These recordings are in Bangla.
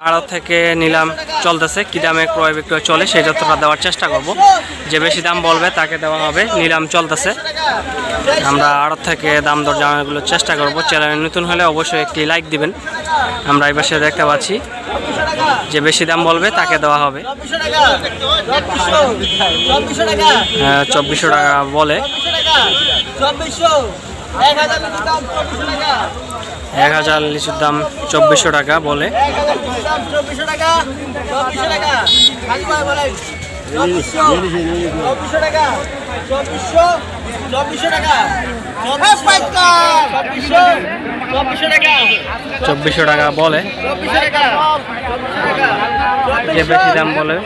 আড়ত থেকে নিলাম চলতেছে, কি দামে ক্রয় বিক্রয় চলে সেই তথ্যটা দেওয়ার চেষ্টা করব। যে বেশি দাম বলবে তাকে দেওয়া হবে, নিলাম চলতেছে। আমরা আড়ত থেকে দাম দর জানানোগুলোর চেষ্টা করব। চ্যানেল নতুন হলে অবশ্যই একটি লাইক দিবেন। আমরা এই পাশে দেখতে পাচ্ছি, যে বেশি দাম বলবে তাকে দেওয়া হবে। চব্বিশশো টাকা চব্বিশশো টাকা বলে। এক হাজার লিচুর দাম চব্বিশশো টাকা বলে। চব্বিশশো টাকা বলে। যে বেশি দাম বলে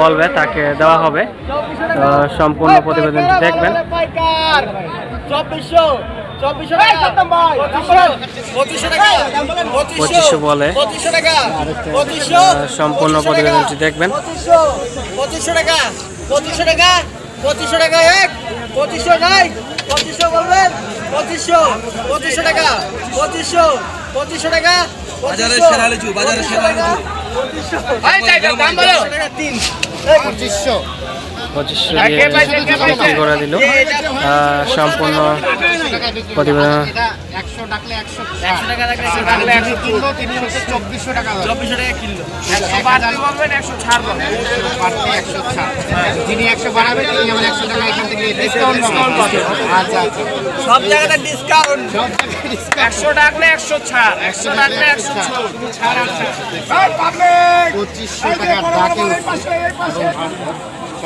বলবে, তাকে দেওয়া হবে। সম্পূর্ণ প্রতিবেদনটি দেখবেন। চব্বিশশো। পঁচিশশো। টাকা। পঁচিশশো। বলে। পঁচিশশো টাকা। পঁচিশশো। আহ, সম্পূর্ণ প্রতিবেদনটি দেখবেন। পঁচিশশো। পঁচিশশো টাকা। পঁচিশশো টাকা। পঁচিশশো টাকা এক। পঁচিশশো নাই। পঁচিশশো বলবেন। পঁচিশশো। পঁচিশশো টাকা। পঁচিশশো। পঁচিশশো টাকা। বাজারে সেরা লিচু বাজারে সেরা লিচু পঁচিশশো। তিন পঁচিশশো। পঁচিশশো দিয়ে বিক্রি করে দিল সম্পূর্ণ প্রতিবেদন যিনি একশো তিনি আমার একশো টাকা সব জায়গাতে ডিসকাউন্ট একশো ডাকলে একশো ছাড় একশো ডাকলে পঁচিশশো টাকা ডাকে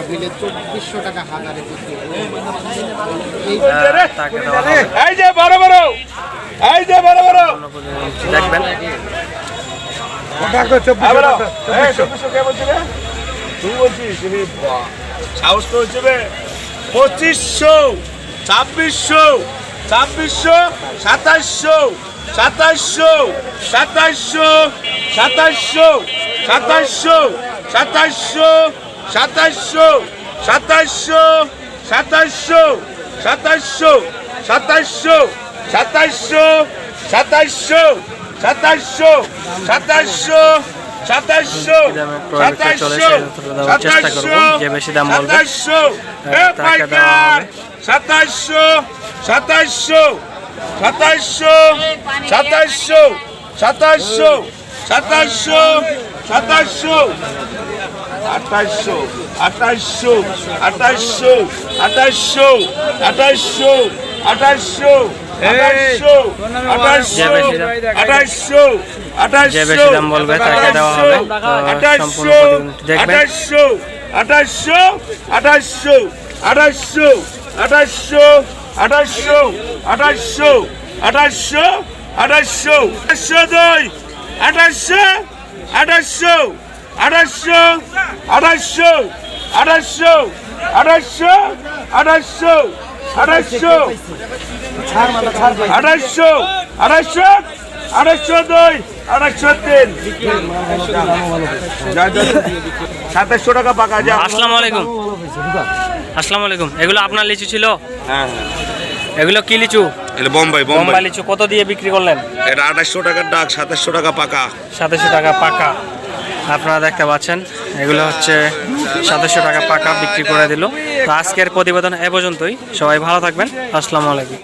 মিলে চব্বিশশো টাকা হাজারে এই যে বড় বড় এই যে বড় বড়। দেখবেন। পঁচিশশো ছাব্বিশশো ছাব্বিশশো সাতাশশো সাতাশশো সাতাশশো সাতাশশো সাতাশশো সাতাশশো সাতাশশো সাতাশশো সাতাশশো সাতাশশো সাতাশশো সাতাশশো সাতাশশো সাতাশশো সাতাশশো সাতাশশো সাতাশশো হবে সাতাশশো সাতাশশো সাতাশশো সাতাশশো সাতাশশো সাতাশশো সাতাশশো আঠাশশো আঠাশশো আঠাশশো আঠাশশো আঠাশশো আঠাশশো আঠাশশো যে বেশি দাম- বলবে তাকে দেওয়া হবে সম্পূর্ণ দেখবেন আঠাশশো আঠাশশো আঠাশশো আঠাশশো আঠাশশো আঠাশশো আঠাশশো আঠাশশো আঠাশশো আঠাশশো দুই আঠাশশো আঠাশশো আঠাশশো আঠাশশো আঠাশশো আঠাশশো আঠাশশো আঠাশশো আঠাশশো আঠাশশো আঠাশশো দুই আঠাশশো তিন। সাতাশশো টাকা পাকা যা আসসালামু আলাইকুম। আসসালামু আলাইকুম। এগুলো আপনার লিচু ছিল? হ্যাঁ। এগুলো কি লিচু? এটা বোম্বাই বোম্বাই। বোম্বাই লিচু। কত দিয়ে বিক্রি করলেন? এটা আঠাশশো টাকার ডাক সাতাশশো টাকা পাকা। সাতাশশো টাকা পাকা। আপনারা দেখতে পাচ্ছেন, এগুলো হচ্ছে সাতশো টাকা পাকা বিক্রি করে দিল। তো আজকের প্রতিবেদন এ পর্যন্তই। সবাই ভালো থাকবেন। আসসালামু আলাইকুম।